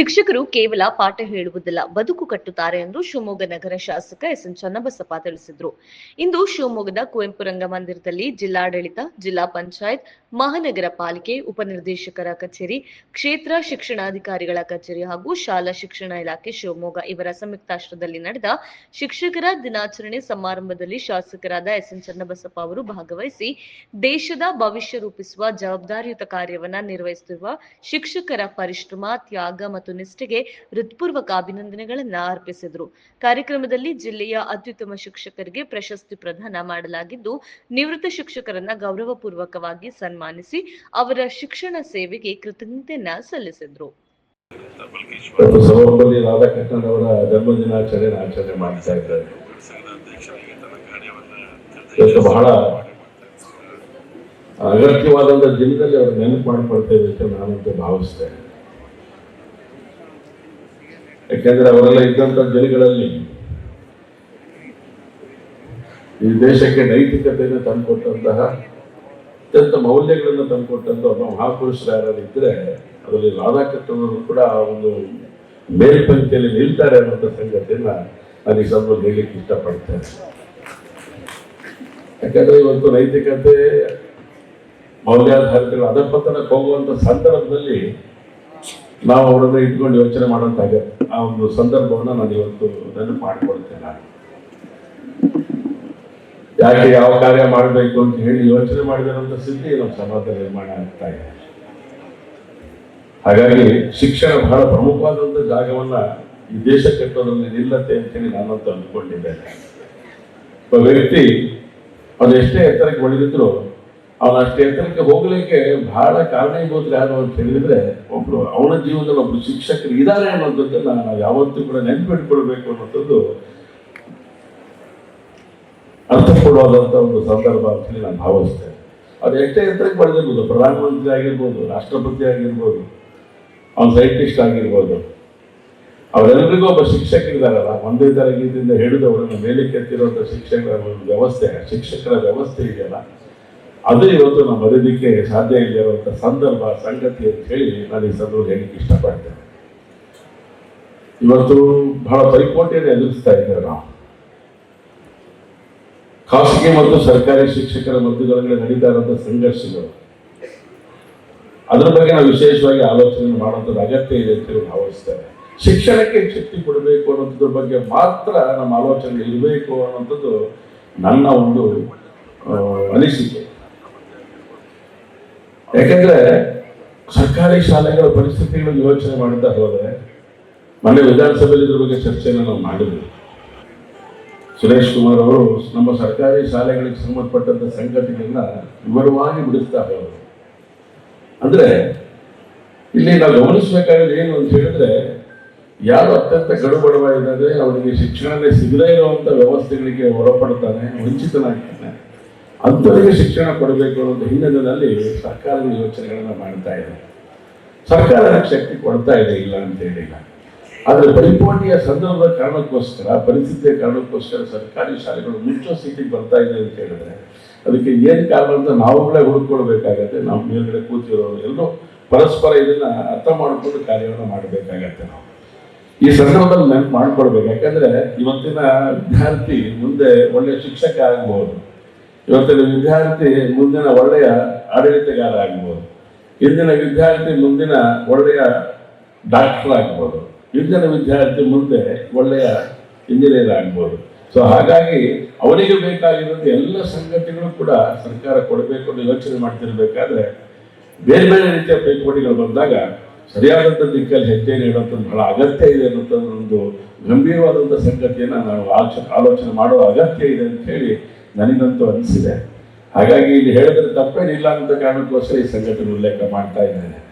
ಶಿಕ್ಷಕರು ಕೇವಲ ಪಾಠ ಹೇಳುವುದಿಲ್ಲ, ಬದುಕು ಕಟ್ಟುತ್ತಾರೆ ಎಂದು ಶಿವಮೊಗ್ಗ ನಗರ ಶಾಸಕ ಎಸ್ ಎನ್ ಚನ್ನಬಸಪ್ಪ ತಿಳಿಸಿದರು. ಇಂದು ಶಿವಮೊಗ್ಗದ ಕುವೆಂಪು ರಂಗಮಂದಿರದಲ್ಲಿ ಜಿಲ್ಲಾಡಳಿತ, ಜಿಲ್ಲಾ ಪಂಚಾಯತ್, ಮಹಾನಗರ ಪಾಲಿಕೆ, ಉಪನಿರ್ದೇಶಕರ ಕಚೇರಿ, ಕ್ಷೇತ್ರ ಶಿಕ್ಷಣಾಧಿಕಾರಿಗಳ ಕಚೇರಿ ಹಾಗೂ ಶಾಲಾ ಶಿಕ್ಷಣ ಇಲಾಖೆ ಶಿವಮೊಗ್ಗ ಇವರ ಸಂಯುಕ್ತಾಶ್ರದಲ್ಲಿ ನಡೆದ ಶಿಕ್ಷಕರ ದಿನಾಚರಣೆ ಸಮಾರಂಭದಲ್ಲಿ ಶಾಸಕರಾದ ಎಸ್ ಎನ್ ಚನ್ನಬಸಪ್ಪ ಅವರು ಭಾಗವಹಿಸಿ ದೇಶದ ಭವಿಷ್ಯ ರೂಪಿಸುವ ಜವಾಬ್ದಾರಿಯುತ ಕಾರ್ಯವನ್ನ ನಿರ್ವಹಿಸುತ್ತಿರುವ ಶಿಕ್ಷಕರ ಪರಿಶ್ರಮ, ತ್ಯಾಗ ಮತ್ತು ನಿಷ್ಠೆಗೆ ಹೃತ್ಪೂರ್ವಕ ಅಭಿನಂದನೆಗಳನ್ನ ಅರ್ಪಿಸಿದರು. ಕಾರ್ಯಕ್ರಮದಲ್ಲಿ ಜಿಲ್ಲೆಯ ಅತ್ಯುತ್ತಮ ಶಿಕ್ಷಕರಿಗೆ ಪ್ರಶಸ್ತಿ ಪ್ರದಾನ ಮಾಡಲಾಗಿದ್ದು, ನಿವೃತ್ತ ಶಿಕ್ಷಕರನ್ನ ಗೌರವಪೂರ್ವಕವಾಗಿ ಸನ್ಮಾನಿಸಿ ಅವರ ಶಿಕ್ಷಣ ಸೇವೆಗೆ ಕೃತಜ್ಞತೆಯನ್ನ ಸಲ್ಲಿಸಿದ್ರು. ಅಗತ್ಯವಾದಂತ ದಿನದಲ್ಲಿ ಅವ್ರು ನೆನಪು ಮಾಡಿಕೊಳ್ತೇವೆ ಅಂತ ನಾನಂತೂ ಭಾವಿಸ್ತೇನೆ. ಯಾಕೆಂದ್ರೆ ಅವರೆಲ್ಲ ಇದ್ದಂತ ಜೈಲುಗಳಲ್ಲಿ ಈ ದೇಶಕ್ಕೆ ನೈತಿಕತೆಯನ್ನು ತಂದುಕೊಟ್ಟಂತಹ ಅತ್ಯಂತ ಮೌಲ್ಯಗಳನ್ನು ತಂದುಕೊಟ್ಟಂತ ಒಬ್ಬ ಮಹಾಪುರುಷರು ಯಾರು ಇದ್ರೆ ಅದರಲ್ಲಿ ರಾಧಾಕೃಷ್ಣನವರು ಕೂಡ ಆ ಒಂದು ಮೇಲ್ಪಂಕ್ತಿಯಲ್ಲಿ ನಿಲ್ತಾರೆ ಅನ್ನುವಂಥ ಸಂಗತಿಯನ್ನ ಅಲ್ಲಿ ಈ ಹೇಳಲಿಕ್ಕೆ ಇಷ್ಟಪಡ್ತೇನೆ. ಯಾಕಂದ್ರೆ ಇವತ್ತು ನೈತಿಕತೆ, ಮೌಲ್ಯಾಧಾರಿತಗಳು ಅಧಪತನಕ್ಕೆ ಹೋಗುವಂತ ಸಂದರ್ಭದಲ್ಲಿ ನಾವು ಅವರನ್ನು ಇಟ್ಕೊಂಡು ಯೋಚನೆ ಮಾಡುವಂತಾಗ ಆ ಒಂದು ಸಂದರ್ಭವನ್ನ ನಾನು ಇವತ್ತು ಅದನ್ನು ಮಾಡಿಕೊಳ್ತೇನೆ. ಯಾಕೆ ಯಾವ ಕಾರ್ಯ ಮಾಡಬೇಕು ಅಂತ ಹೇಳಿ ಯೋಚನೆ ಮಾಡಿದಂಥ ಸಿದ್ಧಿ ನಮ್ಮ ಸಮಾಜ ನಿರ್ಮಾಣ ಆಗ್ತಾ ಇದೆ ಹಾಗಾಗಿ ಶಿಕ್ಷಣ ಬಹಳ ಪ್ರಮುಖವಾದಂಥ ಜಾಗವನ್ನ ಈ ದೇಶ ಕಟ್ಟೋದ್ರಲ್ಲಿ ನಿಲ್ಲತ್ತೆ ಅಂತ ಹೇಳಿ ನಾನಂತೂ ಅಂದ್ಕೊಂಡಿದ್ದೇನೆ ಒಬ್ಬ ವ್ಯಕ್ತಿ ಅವನು ಎಷ್ಟೇ ಎತ್ತರಕ್ಕೆ ಬೆಳೆದಿದ್ರು ಅವನ ಅಷ್ಟು ಎತ್ತರಕ್ಕೆ ಹೋಗ್ಲಿಕ್ಕೆ ಬಹಳ ಕಾರಣೀಭೂತರು ಯಾರು ಅಂತ ಹೇಳಿದ್ರೆ, ಒಬ್ರು ಅವನ ಜೀವನದಲ್ಲಿ ಒಬ್ರು ಶಿಕ್ಷಕರು ಇದ್ದಾರೆ ಅನ್ನೋದನ್ನ ನಾವು ಯಾವತ್ತೂ ಕೂಡ ನೆನ್ಪಿಟ್ಕೊಳ್ಬೇಕು ಅನ್ನೋದು ಅರ್ಥಪೂರ್ಣವಾದಂತ ಒಂದು ಸಂದರ್ಭ ಅಂತ ನಾನು ಭಾವಿಸ್ತೇನೆ. ಅದು ಎಷ್ಟೇ ಎತ್ತರಕ್ಕೆ ಪಡೆದಿರ್ಬೋದು ಪ್ರಧಾನಮಂತ್ರಿ ಆಗಿರ್ಬೋದು, ರಾಷ್ಟ್ರಪತಿ ಆಗಿರ್ಬೋದು, ಅವನು ಸೈಂಟಿಸ್ಟ್ ಆಗಿರ್ಬೋದು, ಅವರೆಲ್ಲರಿಗೂ ಒಬ್ಬ ಶಿಕ್ಷಕರಿದ್ದಾರಲ್ಲ ಒಂದೇ ತರಗತಿಯಿಂದ ಹಿಡಿದು ಅವರನ್ನು ಮೇಲೆ ಕೆತ್ತಿರುವಂಥ ಶಿಕ್ಷಕರ ಒಂದು ವ್ಯವಸ್ಥೆ, ಶಿಕ್ಷಕರ ವ್ಯವಸ್ಥೆ ಇದೆಯಲ್ಲ. ಅದು ಇವತ್ತು ನಾವು ಮರೀಲಿಕ್ಕೆ ಸಾಧ್ಯ ಇಲ್ಲಿರುವಂಥ ಸಂದರ್ಭ, ಸಂಗತಿ ಅಂತ ಹೇಳಿ ನಾನು ಈ ಸಂದರ್ಭ ಹೇಳಿಕ್ಕೆ ಇಷ್ಟಪಡ್ತೇನೆ. ಇವತ್ತು ಬಹಳ ಪೈಪೋಟಿಯನ್ನು ಎದುರಿಸ್ತಾ ಇದ್ದೇವೆ ನಾವು. ಖಾಸಗಿ ಮತ್ತು ಸರ್ಕಾರಿ ಶಿಕ್ಷಕರ ಮಧ್ಯದೊಳಗಡೆ ನಡೀತಾ ಇರುವಂತಹ ಸಂಘರ್ಷಗಳು. ಅದರ ಬಗ್ಗೆ ನಾವು ವಿಶೇಷವಾಗಿ ಆಲೋಚನೆ ಮಾಡುವಂಥದ್ದು ಅಗತ್ಯ ಇದೆ ಅಂತ ಹೇಳಿ ಭಾವಿಸ್ತೇವೆ ಶಿಕ್ಷಣಕ್ಕೆ ಶಕ್ತಿ ಕೊಡಬೇಕು ಅನ್ನೋದ್ರ ಬಗ್ಗೆ ಮಾತ್ರ ನಮ್ಮ ಆಲೋಚನೆ ಇರಬೇಕು ಅನ್ನೋಂಥದ್ದು ನನ್ನ ಒಂದು ಅನಿಸಿಕೆ. ಯಾಕಂದ್ರೆ ಸರ್ಕಾರಿ ಶಾಲೆಗಳ ಪರಿಸ್ಥಿತಿಗಳನ್ನು ಯೋಚನೆ ಮಾಡ್ತಾ ಹೋದ್ರೆ ಮೊನ್ನೆ ವಿಧಾನಸಭೆಯಲ್ಲಿ ಇದ್ರ ಬಗ್ಗೆ ಚರ್ಚೆಯನ್ನು ನಾವು ಮಾಡಿದ್ವಿ. ಸುರೇಶ್ ಕುಮಾರ್ ಅವರು ನಮ್ಮ ಸರ್ಕಾರಿ ಶಾಲೆಗಳಿಗೆ ಸಂಬಂಧಪಟ್ಟಂತ ಸಂಗತಿಗಳನ್ನ ವಿವರವಾಗಿ ಬಿಡಿಸ್ತಾ ಹೋದರು. ಅಂದ್ರೆ ಇಲ್ಲಿ ನಾವು ಗಮನಿಸಬೇಕಾಗಿದೆ ಏನು ಅಂತ ಹೇಳಿದ್ರೆ ಯಾರು ಅತ್ಯಂತ ಗಡುಬಡವ ಇದ್ದಾರೆ ಅವರಿಗೆ ಶಿಕ್ಷಣದಲ್ಲಿ ಸಿಗದೇ ಇರುವಂತ ವ್ಯವಸ್ಥೆಗಳಿಗೆ ಒಳಪಡ್ತಾನೆ, ವಂಚಿತನಾಗ್ತಾನೆ. ಅಂಥವರಿಗೆ ಶಿಕ್ಷಣ ಕೊಡಬೇಕು ಅನ್ನೋ ಹಿನ್ನೆಲೆಯಲ್ಲಿ ಸರ್ಕಾರದ ಯೋಚನೆಗಳನ್ನು ಮಾಡ್ತಾ ಇದೆ. ಸರ್ಕಾರ ಶಕ್ತಿ ಕೊಡ್ತಾ ಇದೆ, ಇಲ್ಲ ಅಂತ ಹೇಳಿಲ್ಲ. ಆದ್ರೆ ಪೈಪೋಟಿಯ ಸಂದರ್ಭದ ಕಾರಣಕ್ಕೋಸ್ಕರ, ಪರಿಸ್ಥಿತಿಯ ಕಾರಣಕ್ಕೋಸ್ಕರ ಸರ್ಕಾರಿ ಶಾಲೆಗಳು ಮುಚ್ಚೋ ಸ್ಥಿತಿಗೆ ಬರ್ತಾ ಇದೆ ಅಂತ ಹೇಳಿದ್ರೆ, ಅದಕ್ಕೆ ಏನು ಕಾರಣ ಅಂತ ನಾವುಗಳೇ ಹುಡುಕೊಳ್ಬೇಕಾಗತ್ತೆ, ನಾವು ಮೇಲ್ಗಡೆ ಕೂತಿರೋ ಎಲ್ಲರೂ ಪರಸ್ಪರ ಇದನ್ನ ಅರ್ಥ ಮಾಡಿಕೊಂಡು ಕಾರ್ಯವನ್ನು ಮಾಡಬೇಕಾಗತ್ತೆ ನಾವು. ಈ ಸಂದರ್ಭದಲ್ಲಿ ನೆನಪು ಮಾಡ್ಕೊಳ್ಬೇಕು. ಯಾಕಂದ್ರೆ ಇವತ್ತಿನ ವಿದ್ಯಾರ್ಥಿ ಮುಂದೆ ಒಳ್ಳೆಯ ಶಿಕ್ಷಕ ಆಗ್ಬಹುದು ಇವತ್ತಿನ ವಿದ್ಯಾರ್ಥಿ ಮುಂದಿನ ಒಳ್ಳೆಯ ಆಡಳಿತಗಾರ ಆಗ್ಬೋದು ಇಂದಿನ ವಿದ್ಯಾರ್ಥಿ ಮುಂದಿನ ಒಳ್ಳೆಯ ಡಾಕ್ಟರ್ ಆಗ್ಬೋದು. ಇಂದಿನ ವಿದ್ಯಾರ್ಥಿ ಮುಂದೆ ಒಳ್ಳೆಯ ಇಂಜಿನಿಯರ್ ಆಗ್ಬೋದು. ಸೊ ಹಾಗಾಗಿ ಅವರಿಗೆ ಬೇಕಾಗಿರುವಂಥ ಎಲ್ಲ ಸಂಗತಿಗಳು ಕೂಡ ಸರ್ಕಾರ ಕೊಡಬೇಕು ಅಂತ ಯೋಚನೆ ಮಾಡ್ತಿರ್ಬೇಕಾದ್ರೆ ಬೇರೆ ಬೇರೆ ರೀತಿಯ ಪೈಪೋಟಿಗಳು ಬಂದಾಗ ಸರಿಯಾದಂಥ ದಿಕ್ಕಲ್ಲಿ ಹೆಜ್ಜೆ ನೀಡುವಂಥದ್ದು ಬಹಳ ಅಗತ್ಯ ಇದೆ ಅನ್ನೋಂಥ ಒಂದು ಗಂಭೀರವಾದಂಥ ಸಂಗತಿಯನ್ನು ನಾವು ಆಲೋಚನೆ ಆಲೋಚನೆ ಮಾಡುವ ಅಗತ್ಯ ಇದೆ ಅಂತ ಹೇಳಿ ನನಗಂತೂ ಅನಿಸಿದೆ. ಹಾಗಾಗಿ ಇಲ್ಲಿ ಹೇಳಿದ್ರೆ ತಪ್ಪೇನಿಲ್ಲ ಅಂತ ಕಾರಣಕ್ಕೋಸ್ಕರ ಈ ಸಂಘಟನೆ ಉಲ್ಲೇಖ ಮಾಡ್ತಾ ಇದ್ದೇನೆ.